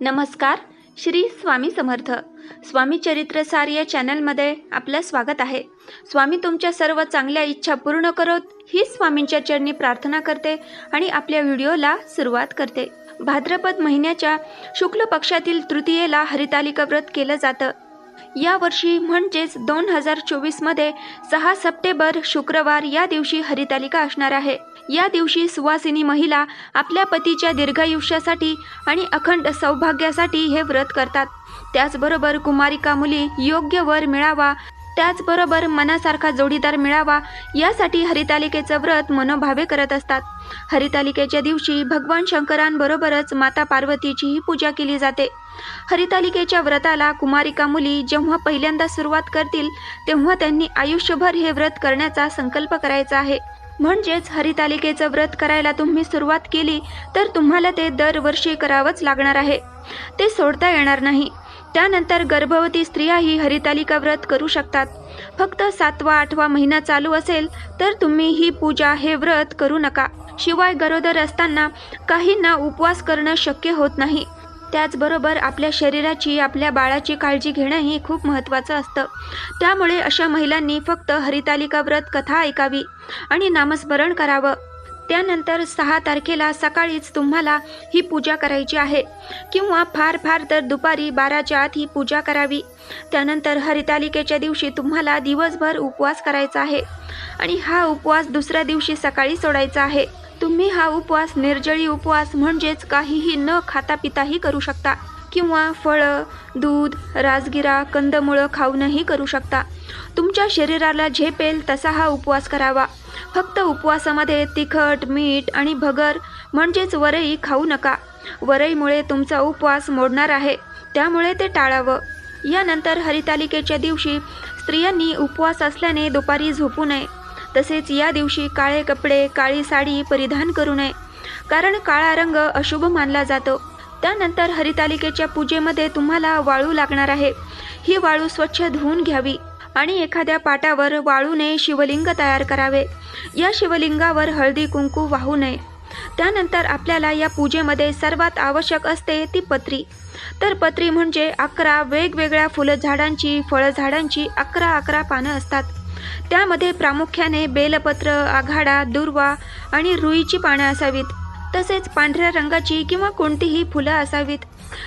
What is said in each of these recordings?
नमस्कार श्री स्वामी समर्थ. स्वामी चरित्रसार या चॅनलमध्ये आपलं स्वागत आहे. स्वामी तुमच्या सर्व चांगल्या इच्छा पूर्ण करोत ही स्वामींच्या चरणी प्रार्थना करते आणि आपल्या व्हिडिओला सुरुवात करते. भाद्रपद महिन्याच्या शुक्ल पक्षातील तृतीयेला हरितालिका व्रत केलं जातं. यावर्षी म्हणजेच दोन हजार चोवीसमध्ये सहा सप्टेंबर शुक्रवार या दिवशी हरितालिका असणार आहे. या दिवशी सुवासिनी महिला आपल्या पतीच्या दीर्घायुष्यासाठी आणि अखंड सौभाग्यासाठी हे व्रत करतात. त्याचबरोबर कुमारिका मुली योग्य वर मिळावा त्याचबरोबर मनासारखा जोडीदार मिळावा यासाठी हरितालिकेचं व्रत मनोभावे करत असतात. हरितालिकेच्या दिवशी भगवान शंकरांबरोबरच माता पार्वतीचीही पूजा केली जाते. हरितालिकेच्या व्रताला कुमारिका मुली जेव्हा पहिल्यांदा सुरुवात करतील तेव्हा त्यांनी आयुष्यभर हे व्रत करण्याचा संकल्प करायचा आहे. म्हणजेच हरितालिकेचं व्रत करायला तुम्ही सुरुवात केली तर तुम्हाला ते दरवर्षी करावंच लागणार आहे. ते सोडता येणार नाही. त्यानंतर गर्भवती स्त्रियाही हरितालिका व्रत करू शकतात. फक्त सातवा आठवा महिना चालू असेल तर तुम्ही ही पूजा हे व्रत करू नका. शिवाय गरोदर असताना काहींना उपवास करणं शक्य होत नाही. त्याचबरोबर आपल्या शरीराची आपल्या बाळाची काळजी घेणंही खूप महत्त्वाचं असतं. त्यामुळे अशा महिलांनी फक्त हरितालिका व्रत कथा ऐकावी आणि नामस्मरण करावं. त्यानंतर सहा तारखेला सकाळीच तुम्हाला ही पूजा करायची आहे. किंवा फार फार तर दुपारी बाराच्या आत ही पूजा करावी. त्यानंतर हरितालिकेच्या दिवशी तुम्हाला दिवसभर उपवास करायचा आहे. आणि हा उपवास दुसऱ्या दिवशी सकाळी सोडायचा आहे. तुम्ही हा उपवास निर्जळी उपवास म्हणजेच काहीही न खाता पिताही करू शकता. किंवा फळं दूध राजगिरा कंदमुळं खाऊनही करू शकता. तुमच्या शरीराला झेपेल तसा हा उपवास करावा. फक्त उपवासामध्ये तिखट मीठ आणि भगर म्हणजेच वरई खाऊ नका. वरईमुळे तुमचा उपवास मोडणार आहे. त्यामुळे ते टाळावं. यानंतर हरितालिकेच्या दिवशी स्त्रियांनी उपवास असल्याने दुपारी झोपू नये. तसेच या दिवशी काळे कपडे काळी साडी परिधान करू नये. कारण काळा रंग अशुभ मानला जातो. त्यानंतर हरितालिकेच्या पूजेमध्ये तुम्हाला वाळू लागणार आहे. ही वाळू स्वच्छ धुवून घ्यावी आणि एखाद्या पाटावर वाळूने शिवलिंग तयार करावे. या शिवलिंगावर हळदी कुंकू वाहू नये. त्यानंतर आपल्याला या पूजेमध्ये सर्वात आवश्यक असते ती पत्री. तर पत्री म्हणजे अकरा वेगवेगळ्या फुलझाडांची फळझाडांची अकरा अकरा पानं असतात. त्यामध्ये प्रामुख्याने बेलपत्र आघाडा दुर्वा आणि रुईची पानं असावीत. तसेच पांढऱ्या रंगाची किंवा कोणतीही फुलं असावीत.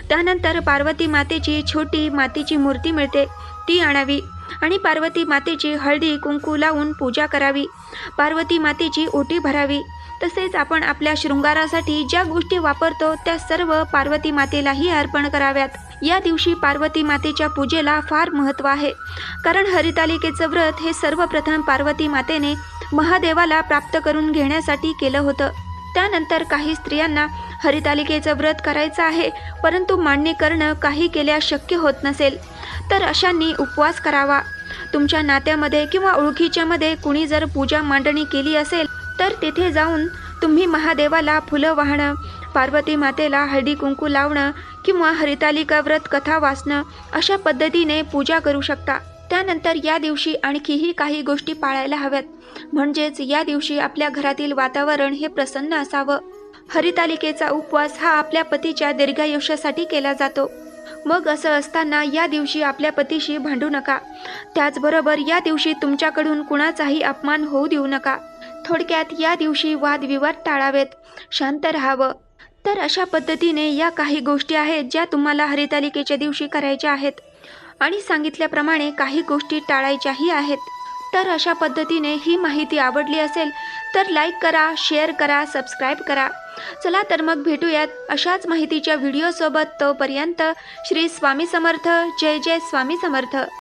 त्यानंतर पार्वती मातेची छोटी मातीची मूर्ती मिळते. ती आणावी आणि पार्वती मातेची हळदी कुंकू लावून पूजा करावी. पार्वती मातेची ओटी भरावी. तसेच आपण आपल्या शृंगारासाठी ज्या गोष्टी वापरतो त्या सर्व पार्वती मातेलाही अर्पण कराव्यात. या दिवशी पार्वती मातेच्या पूजेला फार महत्त्व आहे. कारण हरितालिकेचं व्रत हे सर्वप्रथम पार्वती मातेने महादेवाला प्राप्त करून घेण्यासाठी केलं होतं. त्यानंतर काही स्त्रियांना हरितालिकेचं व्रत करायचं आहे परंतु मांडणी करणं काही केल्यास शक्य होत नसेल तर अशांनी उपवास करावा. तुमच्या नात्यामध्ये किंवा ओळखीच्यामध्ये कुणी जर पूजा मांडणी केली असेल तर तिथे जाऊन तुम्ही महादेवाला फुलं वाहणं पार्वती मातेला हळदी कुंकू लावणं किंवा हरितालिका व्रत कथा वाचणं अशा पद्धतीने पूजा करू शकता. त्यानंतर या दिवशी आणखीही काही गोष्टी पाळायला हव्यात. म्हणजेच या दिवशी आपल्या घरातील वातावरण हे प्रसन्न असावं. हरितालिकेचा उपवास हा आपल्या पतीच्या दीर्घायुष्यासाठी केला जातो. मग असं असताना या दिवशी आपल्या पतीशी भांडू नका. त्याचबरोबर या दिवशी तुमच्याकडून कुणाचाही अपमान होऊ देऊ नका. थोडक्यात या दिवशी वादविवाद टाळावेत. शांत राहावं. तर अशा पद्धतीने या काही गोष्टी आहेत ज्या तुम्हाला हरितालिकेच्या दिवशी करायच्या आहेत. आणि सांगितल्याप्रमाणे काही गोष्टी टाळायच्याही आहेत. तर अशा पद्धतीने ही माहिती आवडली असेल तर लाईक करा शेअर करा सबस्क्राईब करा. चला तर मग भेटूयात अशाच माहितीच्या व्हिडिओसोबत तोपर्यंत श्री स्वामी समर्थ. जय जय स्वामी समर्थ.